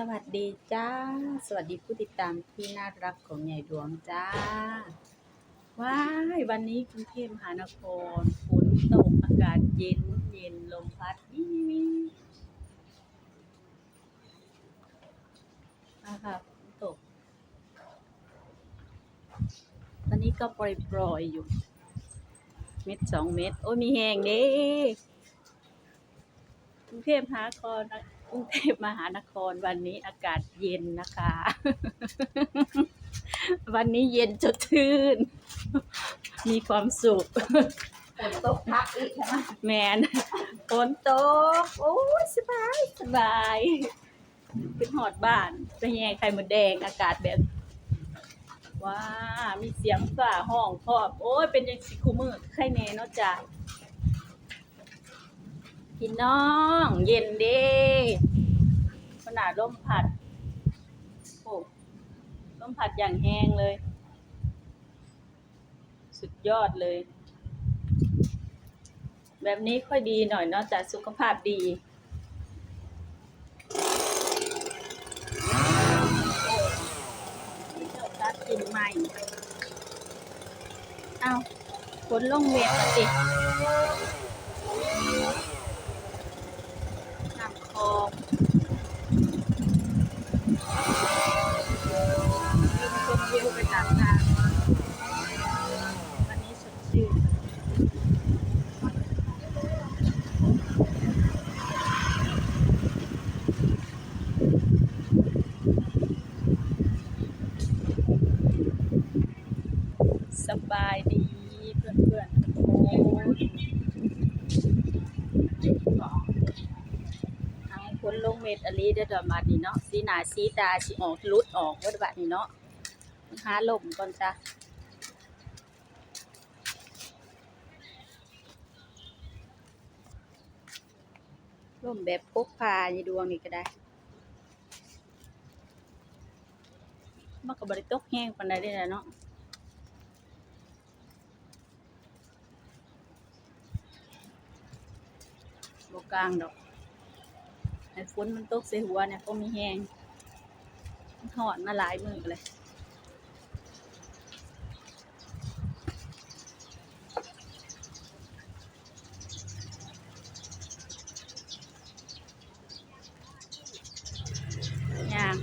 สวัสดีจ้า สวัสดีผู้ติดตามที่น่ารักของใหญ่ดวงจ้า ว้าย วันนี้กรุงเทพมหานครฝนตกอากาศเย็นเย็นลมพัดวิวนะคะฝนตก ตอนนี้ก็ปล่อยๆอยู่ เม็ดสองเม็ด โอ้ยมีแห้งเด้กรุงเทพมหานครนะ กรุงเทพมหานครวันนี้อากาศเย็นนะคะ วันนี้เย็นสดชื่น มีความสุขฝนตกพักอีกใช่ไหมแมนฝนตก โอ้ยสบาย สบายขึ้นหอดบ้านไปแย่งไข่มดแดงอากาศแบบว้ามีเสียงฝ่าห้องพร้อมโอ้ยเป็นยังสิคูมือไข่แน่เนาะจ้ะ พี่น้อง เย็นเด้ขนาดลมพัดโอ้ลมพัดอย่างแห้งเลย สุดยอดเลย แบบนี้ค่อยดีหน่อยเนาะแต่สุขภาพดีเจ้าตัดกินใหม่ เอาฝนลงเวทมาสิ ชมวิวไปตามทางวันนี้สดชื่นสบายดีเพื่อนเดือนๆโอ้ยเอาคน นลงเม็ดอลีเด้อดอกมานี่เนาะสีหนาสีตาสีออกลุดออกว่าแบบนี้เนาะหาลมก่อนจ้ะลมแบบพกพาในดวงนี่ก็ได้ มันก็บริตกแห้งปานใดได้แหละเนาะบกลางดอก ฝนมันตกใส่หัวเนี่ยก็มีแห้งมันถอดมาหลายมือเลยอย่าง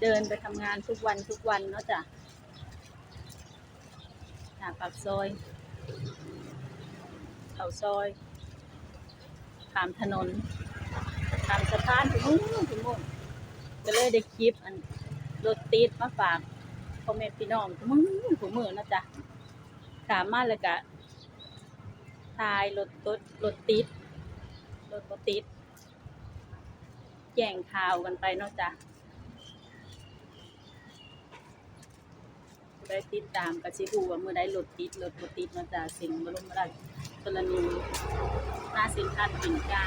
เดินไปทำงานทุกวันทุกวันเนาะจ้ะหาปากซอยเขาซอยขามถนน ข้ามสะพานถึงนู่นถึงนู่นก็เลยได้คลิปอันรถติดมาฝากพ่อแม่พี่น้องถึงมือถึงมือนะจ๊ะสามารถเลยกะทายรถรถรถติดรถบ่ติดแจ้งข่าวกันไปเนาะจ๊ะได้ติดตามกับชิบูว่าเมื่อใดรถติดรถบ่ติดเนาะจ๊ะสิ่งบรมราชชนนีหน้าสินค้าปิ่นเกล้า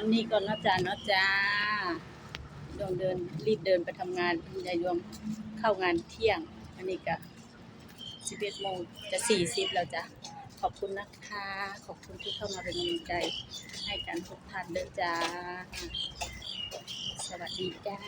ซ้ำนี้ก่อนเนาะจ้าเนาะจ้าดวงเดินรีบเดินไปทำงานยายวงเข้างานเที่ยง อันนี้ก็สิบเอ็ดโมงจะสี่สิบแล้วจ้ะขอบคุณนะคะ ขอบคุณที่เข้ามาเป็นกำลังใจ ให้กันทุกท่านเด้อจ้า สวัสดีจ้า